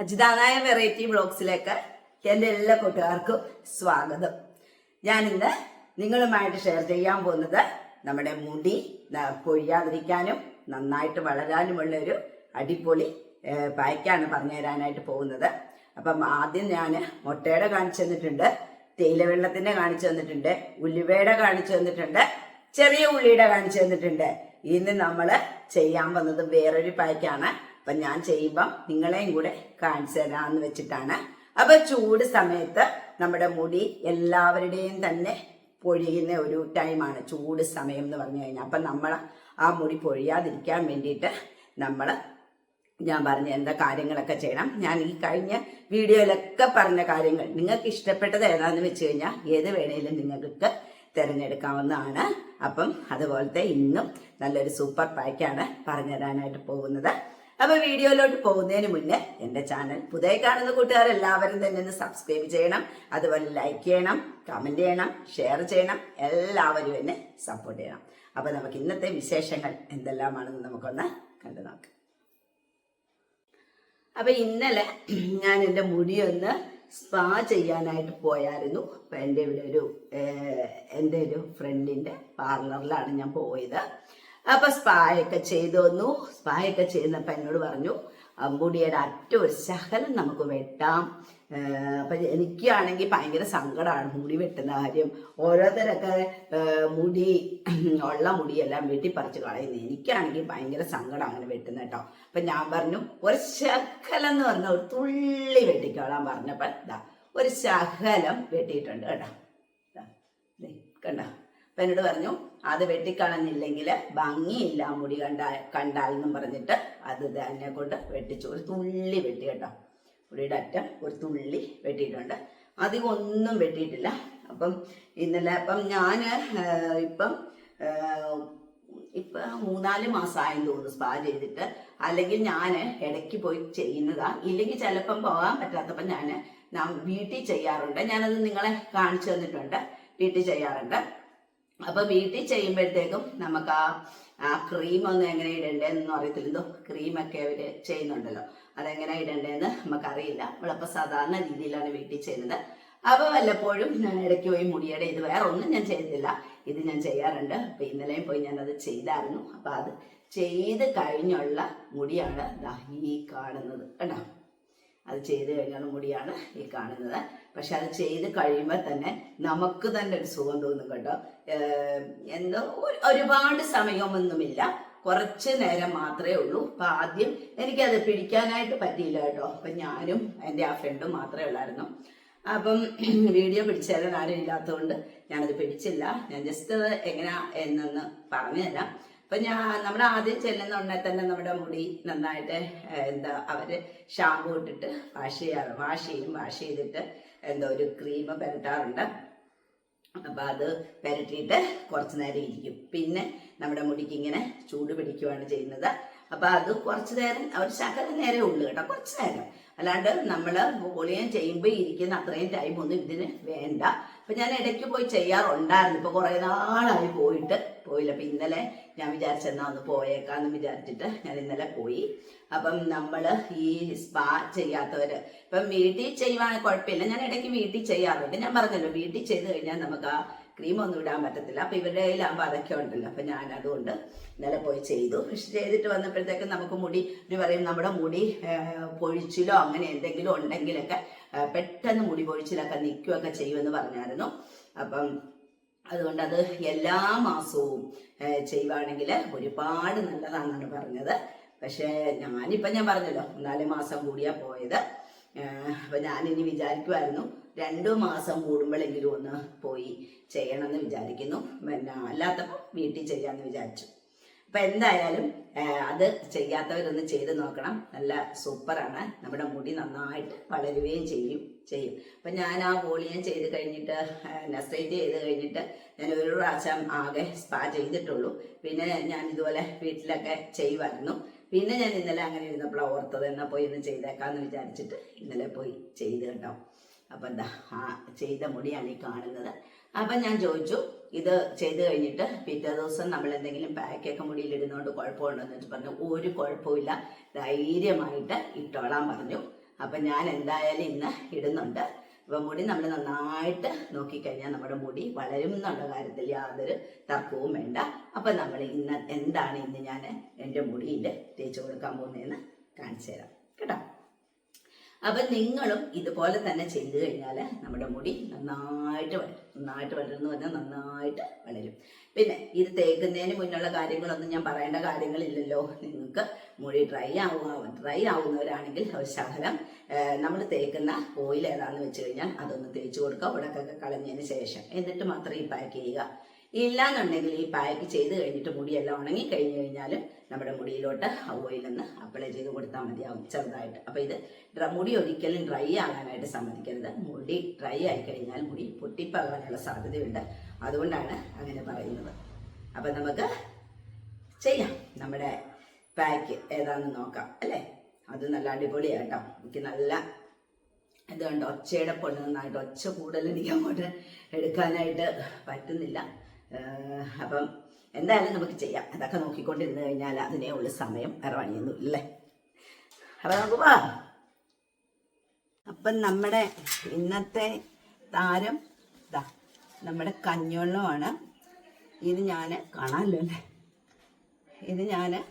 അജിതാനായ variety ബ്ലോഗ്സിലേക്ക് എന്റെ എല്ലാ കൂട്ടുകാർക്കും സ്വാഗതം. ഞാനിന്ന് നിങ്ങളുമായിട്ട് ഷെയർ ചെയ്യാൻ പോകുന്നത് നമ്മുടെ മുടി കൊഴിയാതിരിക്കാനും നന്നായിട്ട് വളരാനുമുള്ള ഒരു അടിപൊളി പായ്ക്കാണ് പറഞ്ഞു തരാനായിട്ട് പോകുന്നത്. അപ്പം ആദ്യം ഞാൻ മുട്ടയുടെ കാണിച്ചു തന്നിട്ടുണ്ട് തേയില കാണിച്ചു തന്നിട്ടുണ്ട് ഉലുവയുടെ കാണിച്ചു തന്നിട്ടുണ്ട് ചെറിയ ഉള്ളിയുടെ കാണിച്ചു തന്നിട്ടുണ്ട്. ഇന്ന് നമ്മൾ ചെയ്യാൻ വന്നത് വേറൊരു പായ്ക്കാണ്. അപ്പൊ ഞാൻ ചെയ്യുമ്പം നിങ്ങളെയും കൂടെ കാണിച്ചു തരാമെന്ന് വെച്ചിട്ടാണ്. അപ്പൊ ചൂട് സമയത്ത് നമ്മുടെ മുടി എല്ലാവരുടെയും തന്നെ പൊഴിയുന്ന ഒരു ടൈമാണ് ചൂട് സമയം എന്ന് പറഞ്ഞു കഴിഞ്ഞാൽ. അപ്പം നമ്മൾ ആ മുടി പൊഴിയാതിരിക്കാൻ വേണ്ടിയിട്ട് നമ്മൾ ഞാൻ പറഞ്ഞ എന്താ കാര്യങ്ങളൊക്കെ ചെയ്യണം. ഞാൻ ഈ കഴിഞ്ഞ വീഡിയോയിലൊക്കെ പറഞ്ഞ കാര്യങ്ങൾ നിങ്ങൾക്ക് ഇഷ്ടപ്പെട്ടത് ഏതാന്ന് വെച്ച് കഴിഞ്ഞാൽ ഏത് വേണേലും നിങ്ങൾക്ക് തിരഞ്ഞെടുക്കാവുന്നതാണ്. അപ്പം അതുപോലത്തെ ഇന്നും നല്ലൊരു സൂപ്പർ പാക്കാണ് പറഞ്ഞുതരാനായിട്ട് പോകുന്നത്. അപ്പൊ വീഡിയോയിലോട്ട് പോകുന്നതിന് മുന്നേ എന്റെ ചാനൽ പുതിയ കാണുന്ന കൂട്ടുകാരെല്ലാവരും തന്നെ ഒന്ന് സബ്സ്ക്രൈബ് ചെയ്യണം അതുപോലെ ലൈക്ക് ചെയ്യണം കമന്റ് ചെയ്യണം ഷെയർ ചെയ്യണം എല്ലാവരും എന്നെ സപ്പോർട്ട് ചെയ്യണം. അപ്പൊ നമുക്ക് ഇന്നത്തെ വിശേഷങ്ങൾ എന്തെല്ലാമാണെന്ന് നമുക്കൊന്ന് കണ്ടു നോക്കാം. അപ്പൊ ഇന്നലെ ഞാൻ എന്റെ മുടിയൊന്ന് സ്പാ ചെയ്യാനായിട്ട് പോയായിരുന്നു. അപ്പൊ എന്റെ ഇവിടെ ഒരു എന്റെ ഒരു ഫ്രണ്ടിന്റെ പാർലറിലാണ് ഞാൻ പോയത്. അപ്പൊ സ്പായൊക്കെ ചെയ്തു വന്നു സ്പായൊക്കെ ചെയ്യുന്നപ്പോ എന്നോട് പറഞ്ഞു അമ്പൂടിയുടെ അറ്റ ഒരു ശകലം നമുക്ക് വെട്ടാം. അപ്പൊ എനിക്കാണെങ്കിൽ ഭയങ്കര സങ്കടമാണ് മുടി വെട്ടുന്ന കാര്യം. ഓരോരുത്തരൊക്കെ മുടി ഉള്ള മുടിയെല്ലാം വെട്ടിപ്പറിച്ച് കളയുന്നത് എനിക്കാണെങ്കിൽ ഭയങ്കര സങ്കടം അങ്ങനെ വെട്ടുന്ന കേട്ടോ. അപ്പൊ ഞാൻ പറഞ്ഞു ഒരു ശകലം എന്ന് പറഞ്ഞ ഒരു തുള്ളി വെട്ടിക്കോളാൻ പറഞ്ഞപ്പോ ഇതാ ഒരു ശകലം വെട്ടിയിട്ടുണ്ട് കേട്ടോ. കണ്ടോ? അപ്പൊ എന്നോട് പറഞ്ഞു അത് വെട്ടിക്കളഞ്ഞില്ലെങ്കിൽ ഭംഗിയില്ല മുടി കണ്ടാ കണ്ടാൽ എന്നും പറഞ്ഞിട്ട് അത് തന്നെ കൊണ്ട് വെട്ടിച്ചു. ഒരു തുള്ളി വെട്ടി കേട്ടോ. മുടിയുടെ അറ്റം ഒരു തുള്ളി വെട്ടിയിട്ടുണ്ട്. അധികം ഒന്നും വെട്ടിയിട്ടില്ല. അപ്പം ഇന്നലെ അപ്പം ഞാൻ ഇപ്പം ഇപ്പൊ മൂന്നാൽ മാസമായെന്ന് തോന്നുന്നു സ്പാ ചെയ്തിട്ട്. അല്ലെങ്കിൽ ഞാൻ ഇടയ്ക്ക് പോയി ചെയ്യുന്നതാ. ഇല്ലെങ്കിൽ ചിലപ്പം പോകാൻ പറ്റാത്തപ്പം ഞാൻ വീട്ടിൽ ചെയ്യാറുണ്ട്. ഞാനത് നിങ്ങളെ കാണിച്ചു തന്നിട്ടുണ്ട്. വീട്ടിൽ ചെയ്യാറുണ്ട്. അപ്പൊ വീട്ടിൽ ചെയ്യുമ്പോഴത്തേക്കും നമുക്ക് ആ ആ ക്രീം ഒന്ന് എങ്ങനെ ഇടണ്ടേന്നൊന്നും അറിയത്തില്ല. ക്രീമൊക്കെ അവർ ചെയ്യുന്നുണ്ടല്ലോ. അതെങ്ങനെ ഇടണ്ടേന്ന് നമുക്കറിയില്ല. നമ്മളപ്പോ സാധാരണ രീതിയിലാണ് വീട്ടിൽ ചെയ്യുന്നത്. അപ്പൊ വല്ലപ്പോഴും ഇടയ്ക്ക് പോയി മുടിയുടെ. ഇത് വേറെ ഒന്നും ഞാൻ ചെയ്തില്ല. ഇത് ഞാൻ ചെയ്യാറുണ്ട്. അപ്പൊ ഇന്നലെയും പോയി ഞാൻ അത് ചെയ്തായിരുന്നു. അപ്പൊ അത് ചെയ്ത് കഴിഞ്ഞുള്ള മുടിയാണ് ഈ കാണുന്നത്. കേട്ടോ അത് ചെയ്ത് കഴിഞ്ഞാലും കൂടിയാണ് ഈ കാണുന്നത്. പക്ഷെ അത് ചെയ്ത് കഴിയുമ്പോൾ തന്നെ നമുക്ക് തന്നെ ഒരു സുഖം തോന്നും കേട്ടോ. എന്തോ ഒരുപാട് സമയമൊന്നുമില്ല. കുറച്ച് നേരം മാത്രമേ ഉള്ളൂ. അപ്പൊ ആദ്യം എനിക്കത് പിടിക്കാനായിട്ട് പറ്റിയില്ല കേട്ടോ. അപ്പൊ ഞാനും എന്റെ ആ ഫ്രണ്ടും മാത്രമേ ഉള്ളായിരുന്നു. അപ്പം വീഡിയോ പിടിച്ചാലും ആരും ഇല്ലാത്തതുകൊണ്ട് ഞാനത് പിടിച്ചില്ല. ഞാൻ ജസ്റ്റ് എങ്ങനെയാ എന്നൊന്ന് പറഞ്ഞുതരാം. അപ്പൊ ഞാൻ നമ്മൾ ആദ്യം ചെല്ലുന്ന ഉടനെ തന്നെ നമ്മുടെ മുടി നന്നായിട്ട് എന്താ അവർ ഷാമ്പു ഇട്ടിട്ട് വാഷ് ചെയ്യാറ്. വാഷ് ചെയ്യും. വാഷ് ചെയ്തിട്ട് എന്താ ഒരു ക്രീം പുരട്ടാറുണ്ട്. അപ്പൊ അത് പുരട്ടിയിട്ട് കുറച്ച് നേരം ഇരിക്കും. പിന്നെ നമ്മുടെ മുടിക്ക് ഇങ്ങനെ ചൂട് പിടിക്കുകയാണ് ചെയ്യുന്നത്. അപ്പൊ അത് കുറച്ച് നേരം ഒരു ശകല നേരേ ഉള്ളു കേട്ടോ കുറച്ച് നേരം. അല്ലാണ്ട് നമ്മൾ വോളിയം ചെയ്യുമ്പോൾ ഇരിക്കുന്ന അത്രയും ടൈം ഒന്നും ഇതിന് വേണ്ട. അപ്പൊ ഞാൻ ഇടയ്ക്ക് പോയി ചെയ്യാറുണ്ടായിരുന്നു. ഇപ്പൊ കുറെ നാളായി പോയിട്ട് പോയില്ല. അപ്പൊ ഇന്നലെ ഞാൻ വിചാരിച്ചെന്നാ ഒന്ന് പോയേക്കാന്ന് വിചാരിച്ചിട്ട് ഞാൻ ഇന്നലെ പോയി. അപ്പം നമ്മൾ ഈ സ്പാ ചെയ്യാത്തവര് ഇപ്പം വീട്ടിൽ ചെയ്യുവാണെങ്കിൽ കുഴപ്പമില്ല. ഞാൻ ഇടയ്ക്ക് വീട്ടിൽ ചെയ്യാറുണ്ട്. ഞാൻ പറഞ്ഞല്ലോ വീട്ടിൽ ചെയ്ത് കഴിഞ്ഞാൽ നമുക്ക് ആ ക്രീം ഒന്നും ഇടാൻ പറ്റത്തില്ല. അപ്പൊ ഇവരുടെ കയ്യിലാകുമ്പോൾ അതൊക്കെ ഉണ്ടല്ലോ. അപ്പൊ ഞാൻ അതുകൊണ്ട് ഇന്നലെ പോയി ചെയ്തു. പക്ഷെ ചെയ്തിട്ട് വന്നപ്പോഴത്തേക്കും നമുക്ക് മുടി ഒരു പറയും നമ്മുടെ മുടി പൊഴിച്ചിലോ അങ്ങനെ എന്തെങ്കിലും ഉണ്ടെങ്കിലൊക്കെ പെട്ടെന്ന് മുടി പൊഴിച്ചിലൊക്കെ നിൽക്കുകയൊക്കെ ചെയ്യുമെന്ന് പറഞ്ഞായിരുന്നു. അപ്പം അതുകൊണ്ട് അത് എല്ലാ മാസവും ചെയ്യുവാണെങ്കിൽ ഒരുപാട് നല്ലതാണെന്നാണ് പറഞ്ഞത്. പക്ഷേ ഞാനിപ്പം ഞാൻ പറഞ്ഞല്ലോ നാല് മാസം കൂടിയാ പോയത്. അപ്പൊ ഞാനിനി വിചാരിക്കുമായിരുന്നു രണ്ടു മാസം കൂടുമ്പോഴെങ്കിലും ഒന്ന് പോയി ചെയ്യണമെന്ന് വിചാരിക്കുന്നു. പിന്നെ അല്ലാത്തപ്പോൾ വീട്ടിൽ ചെയ്യാമെന്ന് വിചാരിച്ചു. അപ്പൊ എന്തായാലും അത് ചെയ്യാത്തവരൊന്ന് ചെയ്ത് നോക്കണം. നല്ല സൂപ്പറാണ്. നമ്മുടെ മുടി നന്നായിട്ട് വളരുകയും ചെയ്യും ചെയ്യും. അപ്പൊ ഞാൻ ആ വോളിയം ചെയ്ത് കഴിഞ്ഞിട്ട് സ്ട്രൈറ്റ് ചെയ്ത് കഴിഞ്ഞിട്ട് ഞാൻ ഒരു പ്രാവശ്യം ആകെ സ്പാ ചെയ്തിട്ടുള്ളൂ. പിന്നെ ഞാൻ ഇതുപോലെ വീട്ടിലൊക്കെ ചെയ്യുമായിരുന്നു. പിന്നെ ഞാൻ ഇന്നലെ അങ്ങനെ ഇരുന്നപ്പോൾ ഓർത്തത് എന്നാ പോയി ഒന്ന് ചെയ്തേക്കാന്ന് വിചാരിച്ചിട്ട് ഇന്നലെ പോയി ചെയ്ത് കേട്ടോ അപ്പൊ എന്താ ആ ചെയ്ത മുടിയാണ് ഈ കാണുന്നത്. അപ്പൊ ഞാൻ ചോദിച്ചു ഇത് ചെയ്ത് കഴിഞ്ഞിട്ട് പിറ്റേ ദിവസം നമ്മൾ എന്തെങ്കിലും പാക്കൊക്കെ ഇടുന്നോണ്ട് കുഴപ്പമുണ്ടോ എന്ന് പറഞ്ഞു ഒരു കുഴപ്പമില്ല ധൈര്യമായിട്ട് ഇട്ടോളാൻ പറഞ്ഞു. അപ്പം ഞാൻ എന്തായാലും ഇന്ന് ഇടുന്നുണ്ട്. അപ്പം മുടി നമ്മൾ നന്നായിട്ട് നോക്കിക്കഴിഞ്ഞാൽ നമ്മുടെ മുടി വളരും എന്നുള്ള കാര്യത്തിൽ യാതൊരു തർക്കവും വേണ്ട. അപ്പം നമ്മൾ ഇന്ന് എന്താണ് ഇന്ന് ഞാൻ എന്റെ മുടിയിൽ തേച്ച് കൊടുക്കാൻ പോകുന്നതെന്ന് കാണിച്ചു തരാം. കേട്ടോ? അപ്പം നിങ്ങളും ഇതുപോലെ തന്നെ ചെയ്തു കഴിഞ്ഞാൽ നമ്മുടെ മുടി നന്നായിട്ട് വളരും. നന്നായിട്ട് വളരുന്നു പറഞ്ഞാൽ നന്നായിട്ട് വളരും. പിന്നെ ഇത് തേക്കുന്നതിന് മുന്നുള്ള കാര്യങ്ങളൊന്നും ഞാൻ പറയേണ്ട കാര്യങ്ങളില്ലല്ലോ. നിങ്ങൾക്ക് മുടി ഡ്രൈ ആവുക ഡ്രൈ ആവുന്നവരാണെങ്കിൽ ഒരു ശകലം നമ്മൾ തേക്കുന്ന ഓയിൽ ഏതാണെന്ന് വെച്ച് കഴിഞ്ഞാൽ അതൊന്ന് തേച്ച് കൊടുക്കുക ഉടക്കൊക്കെ കളഞ്ഞതിന് ശേഷം. എന്നിട്ട് മാത്രം ഈ പാക്ക് ചെയ്യുക. ഇല്ലാന്നുണ്ടെങ്കിൽ ഈ പാക്ക് ചെയ്ത് കഴിഞ്ഞിട്ട് മുടിയെല്ലാം ഉണങ്ങി കഴിഞ്ഞ് കഴിഞ്ഞാൽ നമ്മുടെ മുടിയിലോട്ട് ഓയിലൊന്ന് അപ്ലൈ ചെയ്ത് കൊടുത്താൽ മതിയാവും ചെറുതായിട്ട്. അപ്പോൾ ഇത് മുടി ഒരിക്കലും ഡ്രൈ ആകാനായിട്ട് സമ്മതിക്കരുത്. മുടി ഡ്രൈ ആയി കഴിഞ്ഞാൽ മുടി പൊട്ടിപ്പോകാനുള്ള സാധ്യതയുണ്ട്. അതുകൊണ്ടാണ് അങ്ങനെ പറയുന്നത്. അപ്പം നമുക്ക് ചെയ്യാം. നമ്മുടെ പാക്ക് ഏതാണെന്ന് നോക്കാം അല്ലേ? അത് നല്ല അടിപൊളിയാണ് എനിക്ക് നല്ല ഇത് കണ്ടോ? ഒച്ചയുടെ പൊണ്ണ് നന്നായിട്ട് ഒച്ച കൂടുതൽ എനിക്ക് അങ്ങോട്ട് എടുക്കാനായിട്ട് പറ്റുന്നില്ല. അപ്പം എന്തായാലും നമുക്ക് ചെയ്യാം. അതൊക്കെ നോക്കിക്കൊണ്ടിരുന്ന് കഴിഞ്ഞാൽ അതിനേ ഉള്ള സമയം. വേറെ ഇല്ലേ. അപ്പം നമുക്ക് പോവാം. അപ്പം നമ്മുടെ ഇന്നത്തെ താരം ഇതാ നമ്മുടെ കഞ്ഞുവെള്ളമാണ് ഇത് ഞാൻ കാണാമല്ലോ അല്ലേ? ഇത് ഞാൻ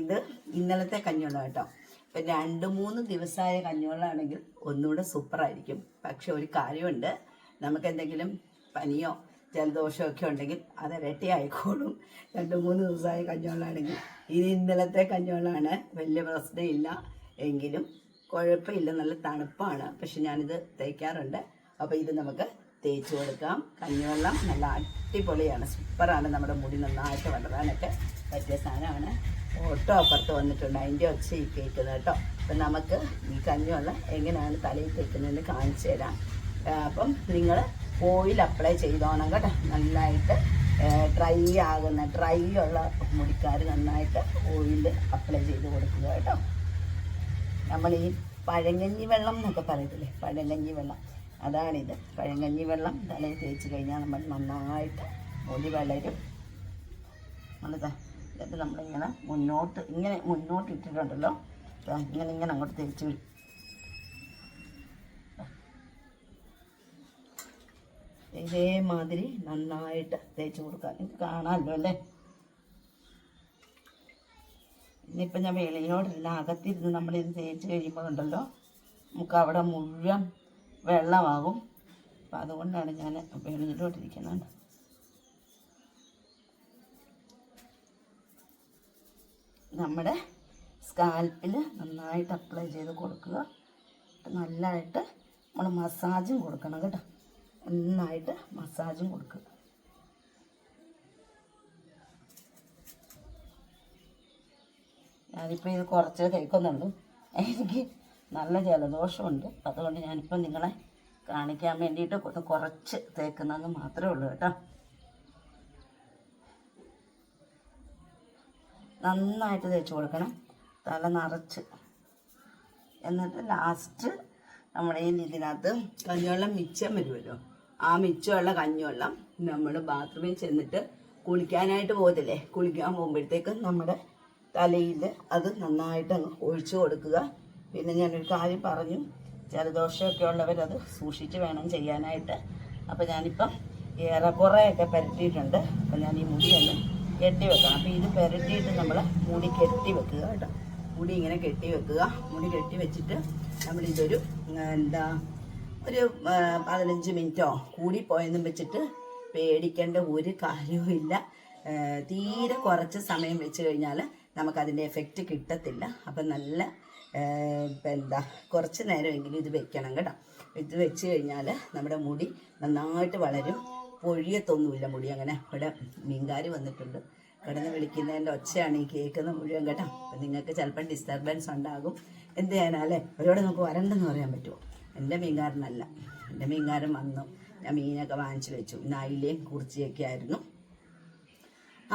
ഇത് ഇന്നലത്തെ കഞ്ഞുവെള്ളം കേട്ടോ. ഇപ്പം രണ്ട് മൂന്ന് ദിവസമായ കഞ്ഞുവെള്ളമാണെങ്കിൽ ഒന്നുകൂടെ സൂപ്പറായിരിക്കും. പക്ഷെ ഒരു കാര്യമുണ്ട്. നമുക്ക് എന്തെങ്കിലും പനിയോ ജലദോഷമോ ഒക്കെ ഉണ്ടെങ്കിൽ അത് ഇരട്ടി ആയിക്കോളും രണ്ട് മൂന്ന് ദിവസമായ കഞ്ഞിവെള്ളമാണെങ്കിൽ ഇത് ഇന്നലത്തെ കഞ്ഞോളാണ്. വലിയ പ്രശ്നമില്ല. എങ്കിലും കുഴപ്പമില്ല. നല്ല തണുപ്പാണ്. പക്ഷെ ഞാനിത് തേക്കാറുണ്ട്. അപ്പോൾ ഇത് നമുക്ക് തേച്ച് കൊടുക്കാം. കഞ്ഞിവെള്ളം നല്ല അടിപൊളിയാണ്. സൂപ്പറാണ് നമ്മുടെ മുടി നന്നായിട്ട് വളരാനൊക്കെ പറ്റിയ സാധനമാണ്. ഓട്ടോ അപ്പുറത്ത് വന്നിട്ടുണ്ട്. അതിന്റെ ഒച്ച ഈ കേൾക്കുന്നത് കേട്ടോ. അപ്പം നമുക്ക് ഈ കഞ്ഞിവെള്ളം എങ്ങനെയാണ് തലയിൽ തേക്കുന്നതെന്ന് കാണിച്ചു തരാം. അപ്പം നിങ്ങൾ ഓയിൽ അപ്ലൈ ചെയ്തോണം കേട്ടോ. നന്നായിട്ട് ഡ്രൈ ആകുന്ന ഡ്രൈ ഉള്ള മുടിക്കാർ നന്നായിട്ട് ഓയിൽ അപ്ലൈ ചെയ്ത് കൊടുക്കുക കേട്ടോ. നമ്മൾ ഈ പഴങ്കഞ്ഞി വെള്ളം എന്നൊക്കെ പറയത്തില്ലേ? പഴങ്കഞ്ഞി വെള്ളം. അതാണിത്. പഴങ്കഞ്ഞി വെള്ളം തലയിൽ തേച്ച് കഴിഞ്ഞാൽ നമ്മൾ നന്നായിട്ട് മുടി വളരും. നമ്മളിതാ എന്നിട്ട് നമ്മളിങ്ങനെ മുന്നോട്ട് ഇങ്ങനെ മുന്നോട്ട് ഇട്ടിട്ടുണ്ടല്ലോ ഇങ്ങനെ ഇങ്ങനെ അങ്ങോട്ട് തേച്ച് ഇതേമാതിരി നന്നായിട്ട് തേച്ച് കൊടുക്കാം നിങ്ങൾക്ക് കാണാമല്ലോ അല്ലേ? ഇനിയിപ്പം ഞാൻ വെളിയിലോട്ടില്ല അകത്തിരുന്ന് നമ്മളിത് തേച്ച് കഴിയുമ്പോഴുണ്ടല്ലോ നമുക്ക് അവിടെ മുഴുവൻ വെള്ളമാകും അപ്പം അതുകൊണ്ടാണ് ഞാൻ വെളിയിലോട്ടിരിക്കുന്നത് നമ്മുടെ സ്കാൽപ്പിൽ നന്നായിട്ട് അപ്ലൈ ചെയ്ത് കൊടുക്കുക. നല്ലതായിട്ട് നമ്മൾ മസാജും കൊടുക്കണം കേട്ടോ. നന്നായിട്ട് മസാജും കൊടുക്കുക. ഞാനിപ്പോൾ ഇത് കുറച്ച് കഴിക്കുന്നുണ്ട് എനിക്ക് നല്ല ജലദോഷമുണ്ട്. അതുകൊണ്ട് ഞാനിപ്പോൾ നിങ്ങളെ കാണിക്കാൻ വേണ്ടിയിട്ട് ഒന്ന് കുറച്ച് തേക്കുന്നത് മാത്രമേ ഉള്ളൂ കേട്ടോ. നന്നായിട്ട് തേച്ച് കൊടുക്കണം. തല നിറച്ച്. എന്നിട്ട് ലാസ്റ്റ് നമ്മുടെ ഇതിനകത്ത് കഞ്ഞിവെള്ളം മിച്ചം വരുമല്ലോ. ആ മിച്ചമുള്ള കഞ്ഞിവെള്ളം നമ്മൾ ബാത്റൂമിൽ ചെന്നിട്ട് കുളിക്കാനായിട്ട് പോകത്തില്ലേ? കുളിക്കാൻ പോകുമ്പോഴത്തേക്ക് നമ്മുടെ തലയിൽ അത് നന്നായിട്ട് അങ്ങ് ഒഴിച്ചു കൊടുക്കുക. പിന്നെ ഞാനൊരു കാര്യം പറഞ്ഞു. ജലദോഷമൊക്കെ ഉള്ളവരത് സൂക്ഷിച്ച് വേണം ചെയ്യാനായിട്ട്. അപ്പോൾ ഞാനിപ്പം ഏറെക്കുറെയൊക്കെ പരട്ടിയിട്ടുണ്ട്. അപ്പം ഞാൻ ഈ മുടി കെട്ടി വെക്കണം. അപ്പോൾ ഇത് പുരട്ടിയിട്ട് നമ്മൾ മുടി കെട്ടി വെക്കുക കേട്ടോ. മുടി ഇങ്ങനെ കെട്ടി വെക്കുക. മുടി കെട്ടി വെച്ചിട്ട് നമ്മളിതൊരു എന്താ ഒരു പതിനഞ്ച് മിനിറ്റോ കൂടി പോയെന്നും വെച്ചിട്ട് പേടിക്കേണ്ട ഒരു കാര്യവുമില്ല തീരെ കുറച്ച് സമയം വെച്ച് കഴിഞ്ഞാൽ നമുക്കതിന്റെ എഫക്റ്റ് കിട്ടത്തില്ല. അപ്പം നല്ല എന്താ കുറച്ച് നേരമെങ്കിലും ഇത് വെക്കണം കേട്ടോ. ഇത് വെച്ച് കഴിഞ്ഞാൽ നമ്മുടെ മുടി നന്നായിട്ട് വളരും. പൊഴിയത്തൊന്നുമില്ല മുടി. അങ്ങനെ ഇവിടെ മീൻകാരി വന്നിട്ടുണ്ട്. കിടന്ന് വിളിക്കുന്നതിന്റെ ഒച്ചയാണ് ഈ കേൾക്കുന്ന മുഴുവൻ കേട്ടോ. അപ്പം നിങ്ങൾക്ക് ചിലപ്പം ഡിസ്റ്റർബൻസ് ഉണ്ടാകും. എന്ത് ചെയ്യാനാലേ അവരോട് നമുക്ക് വരണ്ടെന്ന് പറയാൻ പറ്റുമോ? എന്റെ മീൻകാരനല്ല. എന്റെ മീൻകാരൻ വന്നു. ഞാൻ മീനൊക്കെ വാങ്ങിച്ചു വെച്ചു. നായിലേയും കുറിച്ചിയൊക്കെ ആയിരുന്നു.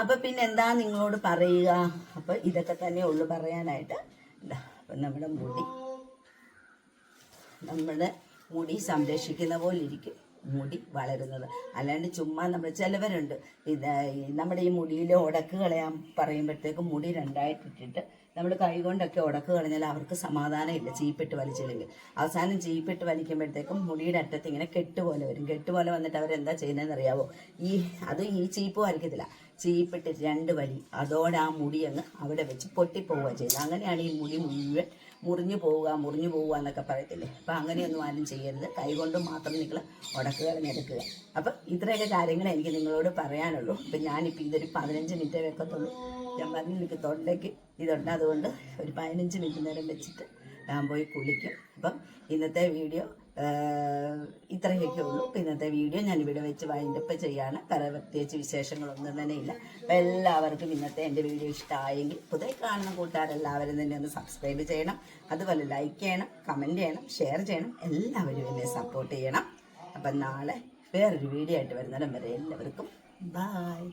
അപ്പം പിന്നെ എന്താ നിങ്ങളോട് പറയുക? അപ്പം ഇതൊക്കെ തന്നെ ഉള്ളു പറയാനായിട്ട്. എന്താ അപ്പം നമ്മുടെ മുടി. നമ്മുടെ മുടി സംരക്ഷിക്കുന്ന പോലെ ഇരിക്കും. മുടി വളരുന്നത്. അല്ലാണ്ട് ചുമ്മാ നമ്മൾ ചിലവരുണ്ട്. ഇത് നമ്മുടെ ഈ മുടിയിലെ ഉടക്ക് കളയാൻ പറയുമ്പോഴത്തേക്കും മുടി രണ്ടായിട്ടിട്ടിട്ട് നമ്മൾ കൈകൊണ്ടൊക്കെ ഉടക്ക് കളഞ്ഞാൽ അവർക്ക് സമാധാനം ഇല്ല ചീപ്പിട്ട് വലിച്ചില്ലെങ്കിൽ. അവസാനം ചീപ്പിട്ട് വലിക്കുമ്പോഴത്തേക്കും മുടിയുടെ അറ്റത്ത് ഇങ്ങനെ കെട്ട് പോലെ വരും. കെട്ട് പോലെ വന്നിട്ട് അവരെന്താ ചെയ്യുന്നതെന്ന് അറിയാവോ? ഈ അത് ഈ ചീപ്പ് വലിക്കത്തില്ല ചീപ്പിട്ട് രണ്ട് വലി. അതോടെ ആ മുടി അങ്ങ് അവിടെ വെച്ച് പൊട്ടിപ്പോവുക ചെയ്യുന്നത്. അങ്ങനെയാണ് ഈ മുടി മുഴുവൻ മുറിഞ്ഞു പോവുക മുറിഞ്ഞു പോവുക എന്നൊക്കെ പറയത്തില്ലേ? അപ്പം അങ്ങനെയൊന്നും ആരും ചെയ്യരുത്. കൈകൊണ്ട് മാത്രം നിങ്ങൾ ഉടക്ക് എടുക്കുക. അപ്പം ഇത്രയൊക്കെ കാര്യങ്ങൾ എനിക്ക് നിങ്ങളോട് പറയാനുള്ളൂ. അപ്പം ഞാനിപ്പോൾ ഇതൊരു പതിനഞ്ച് മിനിറ്റ് വെക്കത്തുള്ളൂ ഞാൻ പറഞ്ഞു എനിക്ക് തൊണ്ടയ്ക്ക് ഇതുണ്ട്. അതുകൊണ്ട് ഒരു പതിനഞ്ച് മിനിറ്റ് നേരം വെച്ചിട്ട് ഞാൻ പോയി കുളിക്കും. അപ്പം ഇന്നത്തെ വീഡിയോ ഇത്രയൊക്കെ ഉള്ളൂ. ഇന്നത്തെ വീഡിയോ ഞാൻ ഇവിടെ വെച്ച് വൈൻഡപ്പ് ചെയ്യാണ്. വേറെ പ്രത്യേകിച്ച് വിശേഷങ്ങളൊന്നും തന്നെ ഇല്ല. അപ്പം എല്ലാവർക്കും ഇന്നത്തെ എന്റെ വീഡിയോ ഇഷ്ടമായെങ്കിൽ പുതിയ കാണുന്ന കൂട്ടുകാരെല്ലാവരും തന്നെ ഒന്ന് സബ്സ്ക്രൈബ് ചെയ്യണം. അതുപോലെ ലൈക്ക് ചെയ്യണം കമന്റ് ചെയ്യണം ഷെയർ ചെയ്യണം. എല്ലാവരും എന്നെ സപ്പോർട്ട് ചെയ്യണം. അപ്പം നാളെ വേറൊരു വീഡിയോ ആയിട്ട് വരുന്നിടം വരെ എല്ലാവർക്കും ബായ്